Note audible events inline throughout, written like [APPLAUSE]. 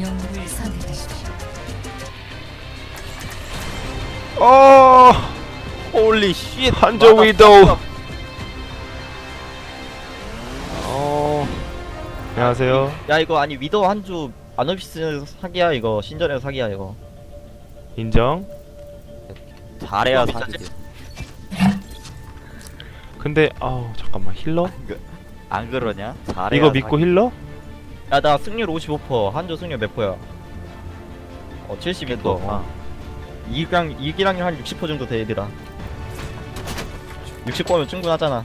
영웅을 선택하십시오. 어 홀리 쉣 한조 위도우. 어 안녕하세요. 야 이거 아니 위도우 한주 아노비스 사기야? 이거 신전에서 사기야 이거? 인정? 잘해야 사기지. 근데 아우 잠깐만 힐러? 안 그러냐? 잘해야 이거 믿고 힐러 야 나 승률 55% 한조 승률 몇 퍼야? 어 72%. 또, 어. 이기랑 이기랑이 한60% 정도 돼 얘들아. 60%면 충분하잖아.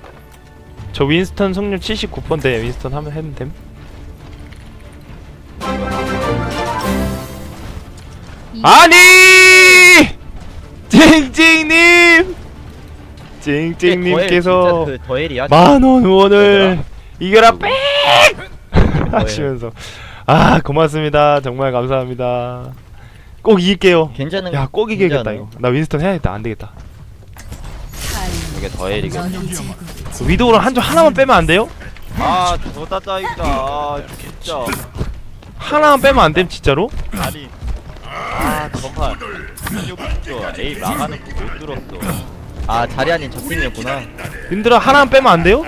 저 윈스턴 승률 79%인데 윈스턴 하면 해면 됨 아니 찡찡님 찡찡님께서 그 더엘이야. 만원 후원을. 이겨라 빽 [LAUGHS] 하시면서 아 고맙습니다 정말 감사합니다 꼭 이길게요 괜찮은 야 꼭 이기겠다. 이거 나 윈스턴 해야겠다 안 되겠다 이게 더엘이겠. 너는 제국 위도우랑 한줄 하나만 빼면 안 돼요? 아 저다 짜이다. 아 진짜. 하나만 빼면 안 됨 진짜로? 아니. 아 정말. 진짜 에이 나가는 거못 들었어. 아 자리아님 저 팀이었구나. 님들아 하나만 빼면 안 돼요?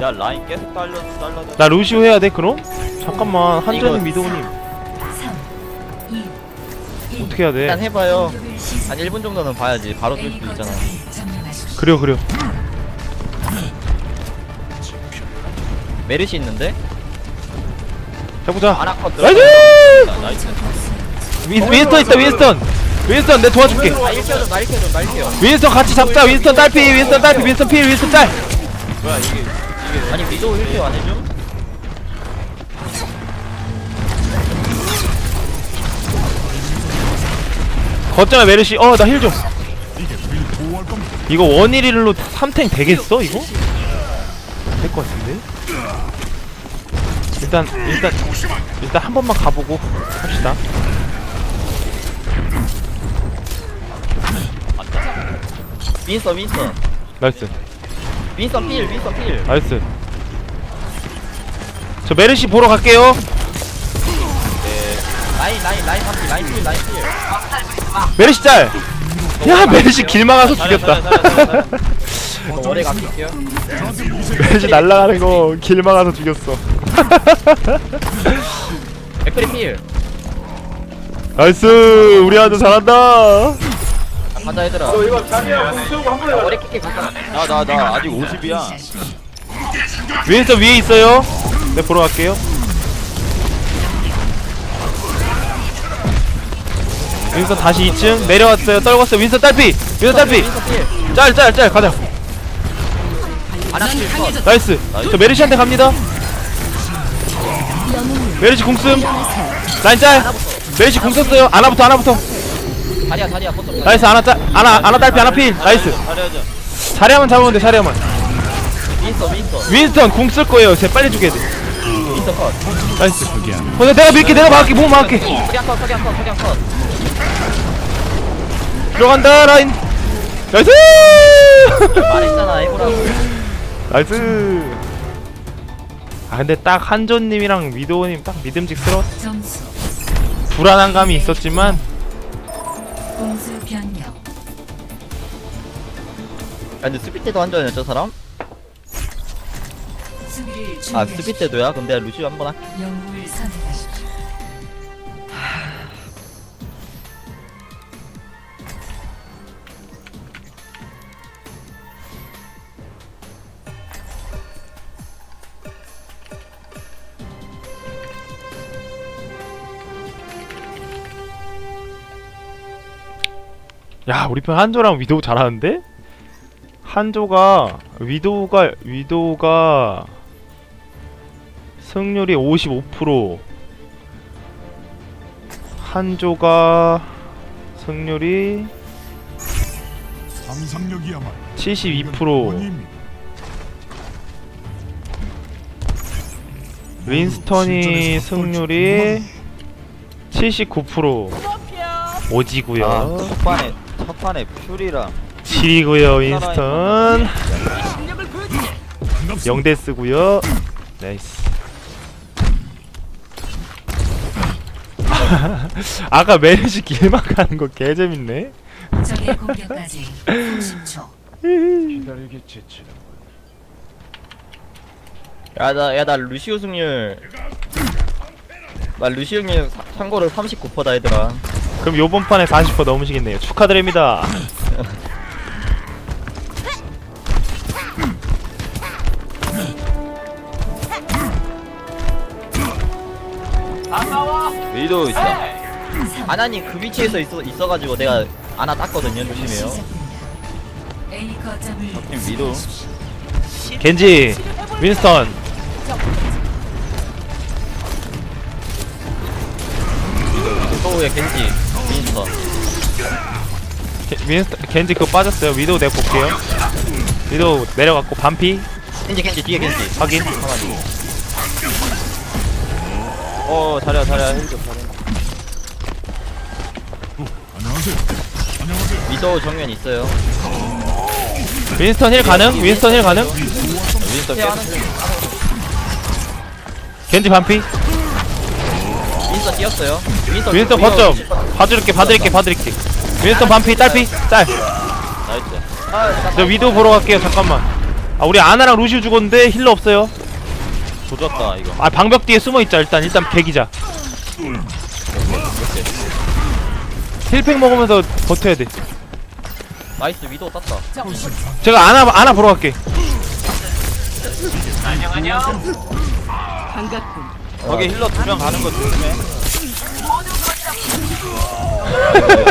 야 라인 계속 달려 달려. 나 루시오 해야 돼 그럼? 잠깐만 한전님 미도우님 3, 2, 어떻게 해야 돼? 일단 해봐요. 한 1분 정도는 봐야지. 바로 쏠수 있잖아. 그래요 그래요 메르시 있는데? 해보자 아나컷 나이스! 나이스. 윈, 윈스턴 있다 윈스턴 윈스턴 내 도와줄게 나 1켜줘 나 1켜줘 나 1켜줘. 윈스턴 같이 잡자 윈스턴 딸피 윈스턴 딸피 윈스턴 필 윈스턴 짤 뭐야 이게 아니 미도우 1켜 안 해줘? 거점에 메르시 어 나 힐좀 이거 원일일로 3탱 되겠어 이거? 될 것 같은데? 일단 일단 일단 한 번만 가보고 합시다 윈선 윈선 나이스 윈선 필 윈선 필. 나이스. 저 메르시 보러 갈게요. 라인 라인 라인 한필 라인 필 라인 필. 메르시 짤! 야 메르시 길 막아서 죽였다. 저 [LAUGHS] 오래 갈게요. 메르시 날라가는 거 길 막아서 죽였어. [LAUGHS] 백크리 필. 나이스. 우리 아들 잘한다. 아, 가자 얘들아. 이거 자리야 오래 킥킥 가자. 나 나 나 아직 50이야. 윈스턴 위에 있어요. 네 보러 갈게요. 윈스턴 다시 2층 내려왔어요. 떨궜어요. 윈스턴 딸피! 윈스턴 딸피! 윈선 필짤짤 짤 가자. 필컷 나이스. 저 메르시한테 갑니다. 메르시 궁씀 라인 짤. 메르시 궁 썼어요. 아나부터 아나부터 다리야 다리야 포터 나이스 아나 짤 아나 아나 딸피 아나 필. 나이스. 다리야자 자리야만 잡으면 돼 자리야만. 윈선 윈선 윈스턴 궁쓸 거예요. 쟤 빨리 죽여야 돼. 윈선 컷. 나이스. 어 내가 밀게 내가 막을게 몸 막을게. 석양 컷 석양 컷 석양 컷. 들어간다 라인. 나이스! 말했잖아 해보라고. 나이스. 아 근데 딱 한조님이랑 위도우님 딱 믿음직스러웠 점수. 불안한 감이 있었지만 공수 변경. 야 근데 수비 때도 한전이야 저 사람? 수비를 아 준비하십시오. 수비 때도야? 내가 루시오 한번 할게 영웅을 선택하십시오. 야 우리 편 한조랑 위도우 잘하는데? 한조가 위도우가 위도우가 승률이 55% 한조가 승률이 상상력이야말로 72% 원인입니다. 윈스턴이 승률이 79% 오지구요. 아 첫판에 퓨리랑 7이고요 윈스턴. 반갑습니다. 0대 쓰고요. 나이스. [LAUGHS] 아까 메르시 길막 가는 거 개재밌네. 적의 공격까지 30초. 야나 야 나 루시오 승률. 나 루시오 승률 사- 참고로 39%다 얘들아 그럼 요번 판에 40% 넘으시겠네요. 축하드립니다. 위도 있어 아나님 그 위치에서 있어, 있어가지고 내가 아나 땄거든요 조심해요. 팀 위도 겐지 윈스턴. 소우의 겐지 윈스턴 게- 윈스턴 겐지 그거 빠졌어요. 위도우 내가 볼게요. 위도우 내려갔고 반피. 겐지 겐지 뒤에 겐지. 확인. 가만히 어 잘해 잘해 힐좀 잘해. 위도 정면 있어요. 윈스턴 힐 가능? 윈스턴 힐 가능? 윈스턴 깨 겐지 반피? 윈스턴 뛰었어요 윈스턴 윈스턴 위도 거점 시- 봐줄게 봐드릴게 봐드릴게. 윈스턴 반피 딸피? 딸. 나이스. 아, 저 위도우 보러 갈게요 잠깐만. 아 우리 아나랑 루시우 죽었는데 힐러 없어요? 조졌다 이거. 아 방벽 뒤에 숨어있자 일단. 일단 개기자. 힐팩 먹으면서 버텨야 돼. 나이스 위도 땄다. 제가 아나 아나 보러 갈게. 거기 힐러 두 명 가는 거 조심해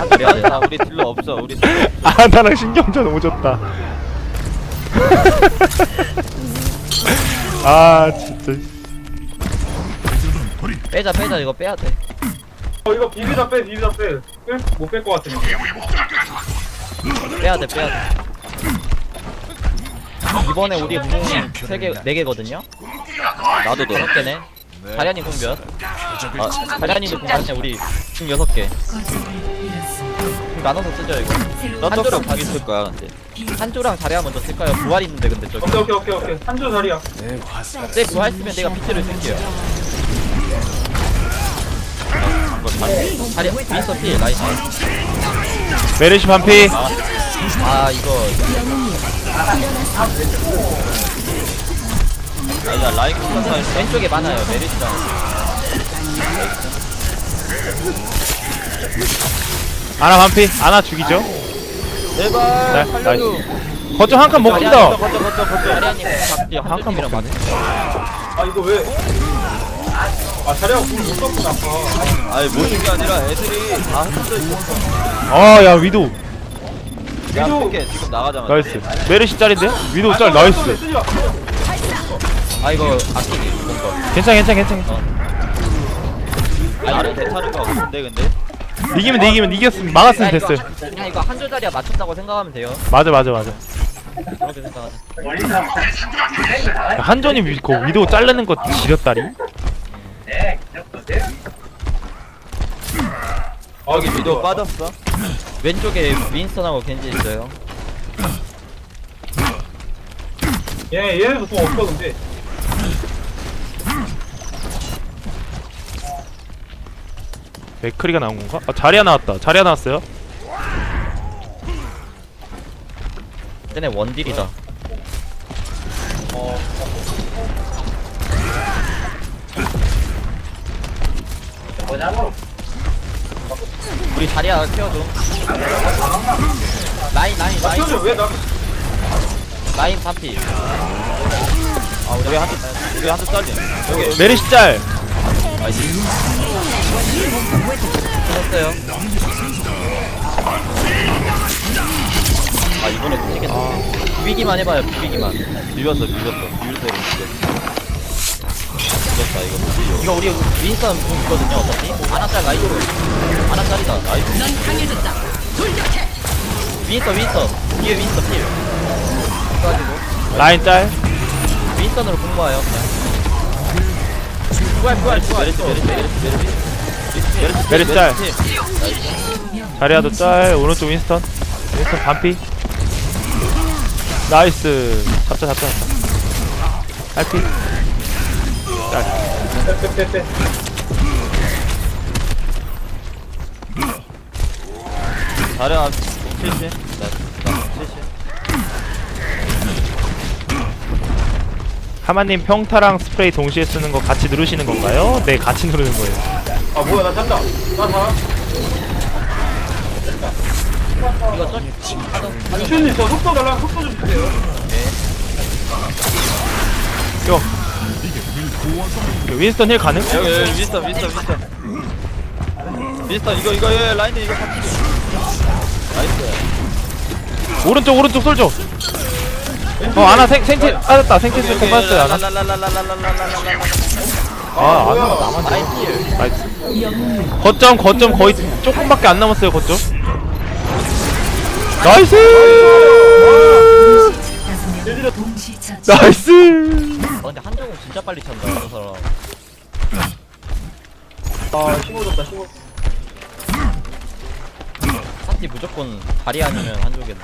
그래야 돼. 나 우리 딜러 없어. 우리 딜러 없어. 아 나랑 신경전 오졌다 [LAUGHS] 아 진짜 빼자 빼자 이거 빼야 돼. 어 이거 비비다 빼 비비다 빼. 못뺄 것 같아. 빼야 돼 빼야 돼. 이번에 우리 궁세개네 개거든요. 나도 네 개네. 다리아님 궁 몇? 아 다리아님도 궁 많네. 우리 궁 여섯 개. 나눠서 쓰죠 이거. 한조랑 자기 쓸 거야 근데. 한조랑 다리아 먼저 쓸까요? 부활 있는데 근데 저기. 오케이 오케이 오케이 오케이. 한조 자리야. 네 부활 쓰면 내가 비트를 쓸게요. 다리 윈서 필 나이스. 메르시 반피 아 이거 아니다 라인 컨트롤 왼쪽에 많아요 메리스랑. 아나 반피 아나 죽이죠. 제발 네, 살려줘 거점 한 칸 먹힌다. 거쳐 거쳐 거쳐 거쳐 아리아님 잡지 한 한칸이랑 칸 맞네. 아 이거 왜? 아 자리야 불못 썼구나. 아까. 아니 모든 게 아니라 애들이 다 흩어져 있었어. 아야 야 위도- 게 지금 나가자마자. 나이스. 메르시 짤인데? 위도우 짤 나이스. 쓰지 마. 아 이거 아끼기 뭔가. 괜찮아 괜찮아 괜찮아. 아 나를 대타는 거 같은데 근데? 이기면 돼 이기면 이겼으면 막았으면 이거 됐어요. 한- 그냥 이거 한 줄다리야 맞췄다고 생각하면 돼요. 맞아 맞아 맞아. 그렇게 생각하자. 한전이 위, 그 위도우 자르는 거 지렸다리? 여기 위도 빠졌어? 왼쪽에 윈스턴하고 겐지 있어요 얘 얘네도 돈 없어 근데. 맥크리가 나온 건가? 아 자리야 나왔다 자리야 나왔어요 쟤네 원딜이다 우리 자리야 키워줘 라인 라인 라인 형님 왜 나? 라인 파피. 아 우리 한대 우리 한대 잘리 여기. 메르시 짤. 했어요. 아 이번에 미치겠다. 비비기만 해봐요 비비기만. 비볐어 비볐어. 비빌 때 비볐다 이거. 이거 우리 윈스턴 공 있거든요 어차피. 아나짤 라이트 아나짤이다. 라이트 넌 강해졌다. 돌격해. 윈스턴 윈스턴. 뒤에 윈스턴 필 빠지고. 라인 딸. 윈턴으로 공부해요 메르시 딸. 자리아도 짤 오른쪽 윈스턴. 윈스턴 반피. 나이스. 잡자 잡자. 할피. 짤 자리야 필시 나이스. 하마님 평타랑 스프레이 동시에 쓰는 거 같이 누르시는 건가요? 네 같이 누르는 거예요. 아 뭐야 나 잔다. 나 자. 이거 하던 유치원님 저 속도 달라 속도 좀 주세요. 요. 윈스턴 힐 가능? 여기 여기 미스터 미스터 미스터 미스터 이거 이거 예, 라인에 이거 같이 나이스. 오른쪽 오른쪽 솔져 어 아나 생, 생체 빠졌다. 생체 스택 빠졌어요 아나. 아 아나 나만 나이스. 나이스 거점 거점 거의 조금밖에 안 남았어요 거점. 나이스. 나이스! 어, 근데 한정은 진짜 빨리 찬다 저 사람. 아 심어졌다 심어 파티 무조건 다리 아니면 한쪽이겠네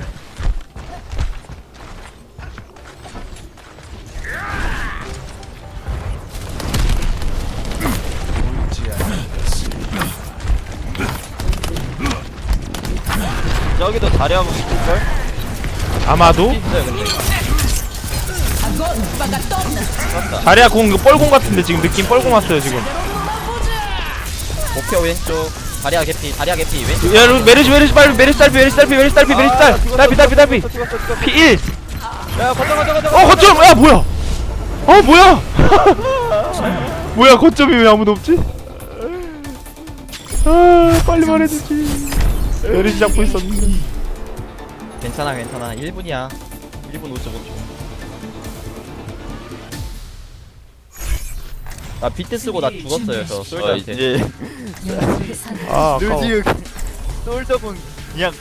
저기도 다리 한번 있을걸? 아마도? 있어요 근데. 맞다. 자리야 공 이거 뻘공 같은데 지금 느낌 뻘공 왔어요 지금. 목표 왼쪽. 다리아 개피 다리아 개피 왼쪽. 야 여러분, 메르시 메르시 빨리 메르시 딸피 메르시 딸피 메르시 딸피 메르시 딸. 딸피 딸피 딸피. P1 야 가자 가자 가자 어 거점! 야 뭐야 어 뭐야? [LAUGHS] 뭐야 거점이 왜 아무도 없지? 아 빨리 말해주지. 메르시 잡고 있었는데. 괜찮아 괜찮아. 1분이야. 1분 55초. 나 비트 쓰고 나 죽었어요 저. 솔저한테 영웅을 선택. 아 아까워. 솔저군 그냥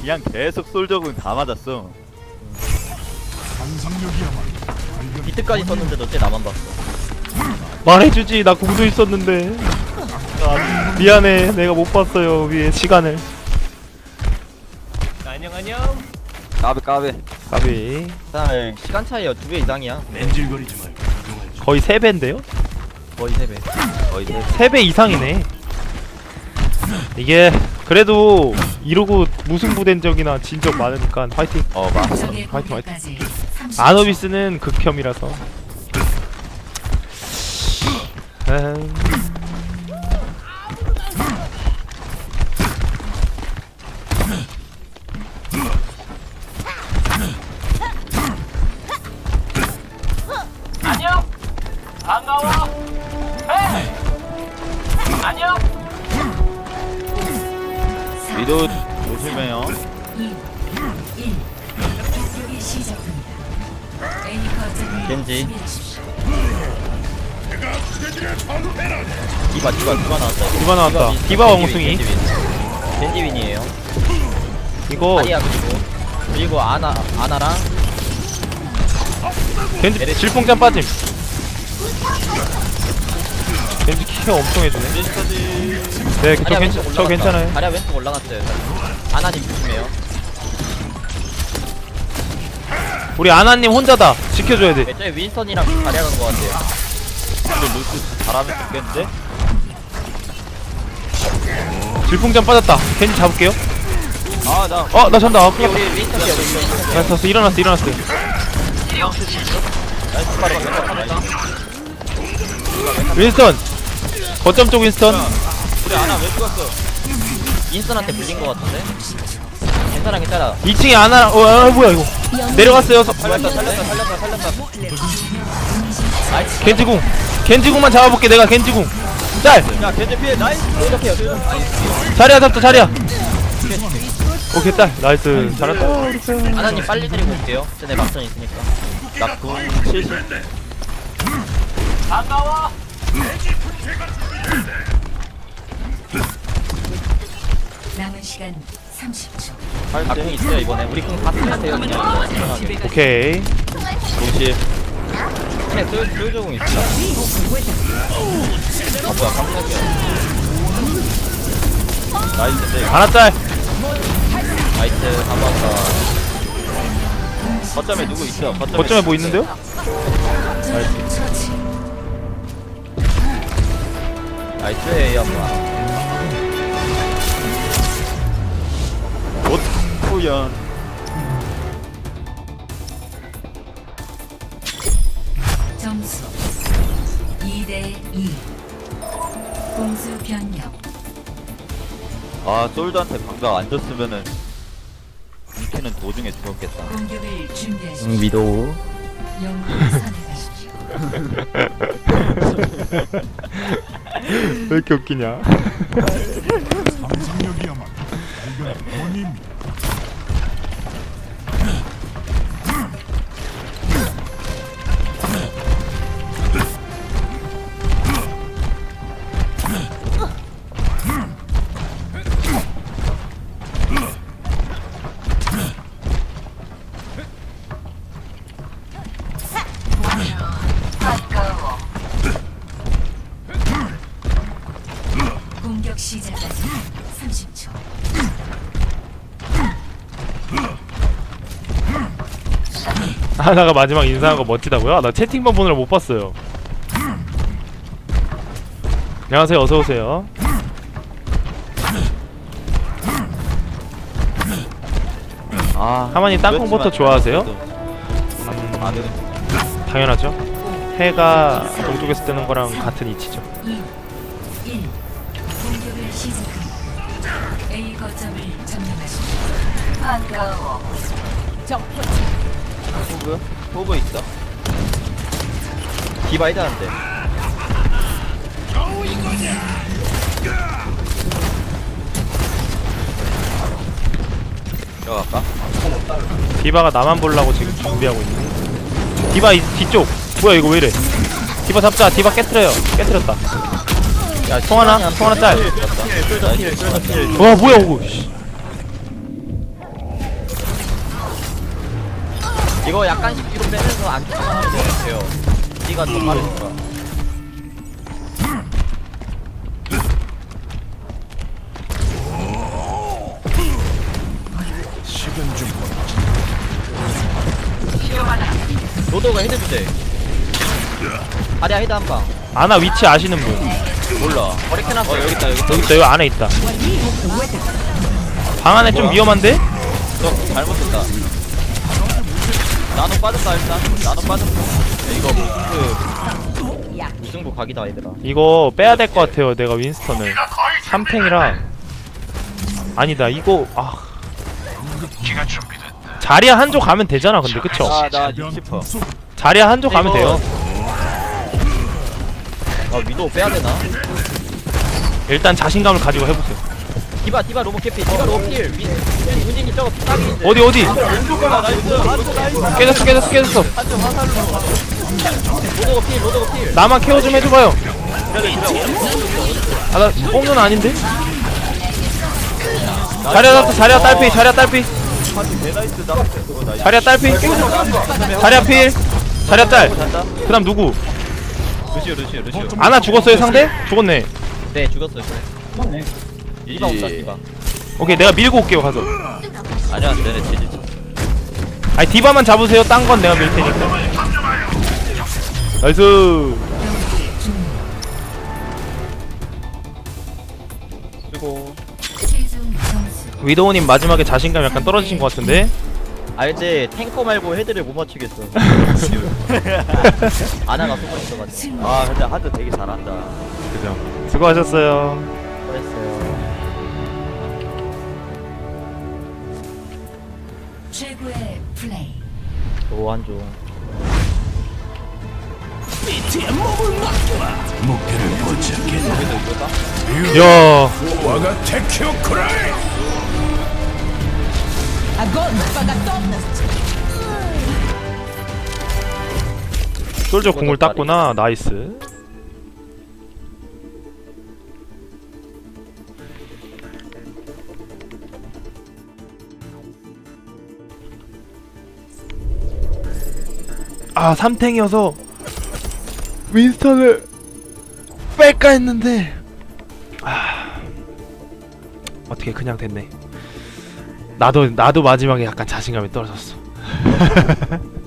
그냥 계속 솔저군 다 맞았어. 비트까지 썼는데도 쟤 나만 봤어? 말해주지 나 공도 있었는데. 아, 미안해 내가 못 봤어요 위에 시간을. 까베 까베. 가비. 자 시간 차이요. 두배 이상이야. 거의 3배인데요? 거의 3배. 거의 돼. 3배 이상이네. 이게 그래도 이러고 무승부된 적이나 진 적 많으니까 화이팅. 어 막. 적의 화이팅, 30초. 아노비스는 극혐이라서. [GASPS] 음, 디바 디바 디바 나왔다. 디바 나왔다. 윈, 디바 겐지. 윈, 겐지 윈. 겐지 윈이에요. 이거 다리아 그리고. 그리고 아나 아나랑 겐지 질풍잔 빠짐. 겐지 키가 엄청 해주네. 네, 저, 다리아 괜, 왼쪽 저 올라갔다. 괜찮아요. 다리아 왼쪽 올라갔어요. 아나님 조심해요. 우리 아나님 혼자다. 지켜줘야 돼. 쟤 윈스턴이랑 다리아 간거 같아요 근데 루스 잘하면 좋겠는데? 질풍잔 빠졌다. 겐지 잡을게요. 아 나. 어 나 잔다. 아, 우리 큰일 우리 났다 났어. 일어났어 일어났어. 나이스 윈스턴. 거점 쪽 윈스턴. 우리 아나 왜 죽었어? 윈스턴한테 물린 거 같은데? 괜찮아 괜찮아. 2층에 아나 어 아, 뭐야 이거? 내려갔어요. 서- 살렸다 살렸다 살렸다 살렸다. 나이스 겐지궁 겐지궁만 잡아볼게 내가 겐지궁. 짤. 야 겐지 피해. 나이스. 자리야 잡자 자리야. 오케이. 딸 나이스. 편. 아나님 빨리 드리고 올게요. 쟤네 막전 있으니까. 나군 70. 남은 시간 30초. 아궁 있어요 이번에. 우리 궁다 쓰면 돼요 그냥. 편하게 오케이. 50. 쟤네 쏠- 쏠조궁 있어 아 뭐야 깜짝이야 나이스인데. 하나 짤 나이스 한번 더 거점에 누구 있어? 거점에. 거점에 뭐 있는데요? 나이스 에이 엄마 구연 2대 2 공수 변경. 아 솔드한테 방각 안 줬으면은 이키는 도중에 죽었겠다. 공격을 준비하십시오. 응 위도우. 영웅을 선택하십시오. [LAUGHS] 왜 이렇게 웃기냐? 상상력이야말로 발견의 원입니다. 하나가 마지막 인사한 거 멋지다고요? 아, 나 채팅방 보느라 못 봤어요. 안녕하세요. 어서 오세요. 아 하마님 땅콩버터 좋아하세요? 안 되는 당연하죠. 해가 동쪽에서 뜨는 거랑 같은 이치죠. 2 1 공격을 시작합니다 A 거점을 점령하십시오. 반가워 호그? 호그 있어 디바 해자는데 들어갈까? 디바가 나만 보려고 지금 준비하고 있네 디바 이, 뒤쪽 뭐야 이거 왜 이래 디바 잡자 디바 깨트려요 깨트렸다 야 통 하나? 통 하나 필와 뭐야 이거 씨. 이거 약간씩 뒤로 빼면서 안 죽기만 하면 돼요. 니가 더 빠르니까. 로도가 헤드 주제. 아리아 헤드 한 방. 아나 위치 아시는 분. 몰라. 머리 캐놨어 어 여기 있다 여기 있다. 여기 있다 여기 안에 있다. 방 안에 좀 위험한데? 너 잘못했다 나노 빠졌다 일단. 나노 빠졌어 야, 이거 그 무승부 각이다 얘들아. 이거 빼야 될 것 같아요 내가 윈스턴을. 3탱이라 아니다 이거 아. 자리야 한조 가면 되잖아 근데 그쵸? 아나 변 60퍼 속 자리야 한조 가면 돼요. 아 위도우 빼야 되나? 일단 자신감을 가지고 해보세요 디바 디바 로봇 캐피 디바 로봇 필 윈- 윤진이 저거 딱인데. 어디 어디? 아 나이스. 한쪽 나이스 깨졌어 깨졌어 깨졌어. 화살로 로도가 필 로도가 필 나만 케어 좀 해줘봐요. 아나 뽕눈 아닌데? 자리야 잡다 자리야 딸피 자리야 딸피. 자리야 딸피. 자리야 필. 자리야 딸. 잔다 그 다음 누구? 루시오 루시오 루시오. 아나 죽었어요 상대? 죽었네. 네 죽었어요 디바 온다 이- 디바. 오케이 내가 밀고 올게요 가서. 아니야 쟤네 지지 아니 디바만 잡으세요. 딴 건 내가 밀 테니까. 나이스. 그리고 최종 점수 위도우님 마지막에 자신감 약간 떨어지신 것 같은데? 아 이제 탱커 말고 헤드를 못 맞추겠어. [LAUGHS] 아나가 숨어 있어가지고. 아 근데 하드 되게 잘한다. 그죠. 수고하셨어요 최고의 플레이. 오한종 목표를 포착해. 야. 와가 테키오 크라이. 솔저 공을 땄구나. 나이스 아 삼탱이어서 윈스턴을 뺄까 했는데 아 어떻게 그냥 됐네. 나도 나도 마지막에 약간 자신감이 떨어졌어 [LAUGHS]